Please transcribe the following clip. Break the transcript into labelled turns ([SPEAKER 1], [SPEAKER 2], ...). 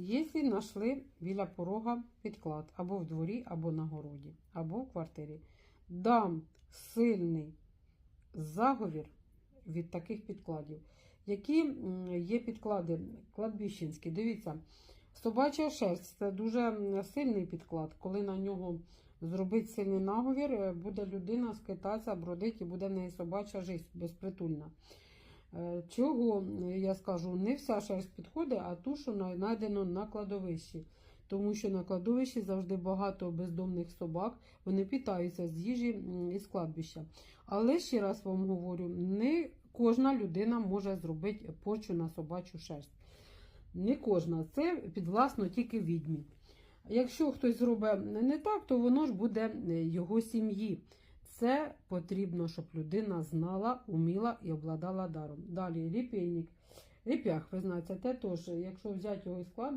[SPEAKER 1] Якщо знайшли біля порога підклад або в дворі, або на городі, або в квартирі, дам сильний заговір від таких підкладів. Які є підклади кладбищенські? Дивіться, собача шерсть це дуже сильний підклад. Коли на нього зробить сильний наговір, е, буде людина скитатися, бродить і буде в неї собача життя безпритульна. Е, Чого я скажу, не вся шерсть підходить, а ту, що знайдено на кладовищі. Тому що на кладовищі завжди багато бездомних собак, вони питаються з їжі м, із кладбища. Але ще раз вам говорю, не кожна людина може зробити порчу на собачу шерсть. Не кожна, це підвласно тільки відьмі. Якщо хтось зробить не так, то воно ж буде його сім'ї. Це потрібно, щоб людина знала, уміла і обладала даром. Далі ліпійник. Ріп'ях, ви знаєте, те теж, якщо взяти його і складу,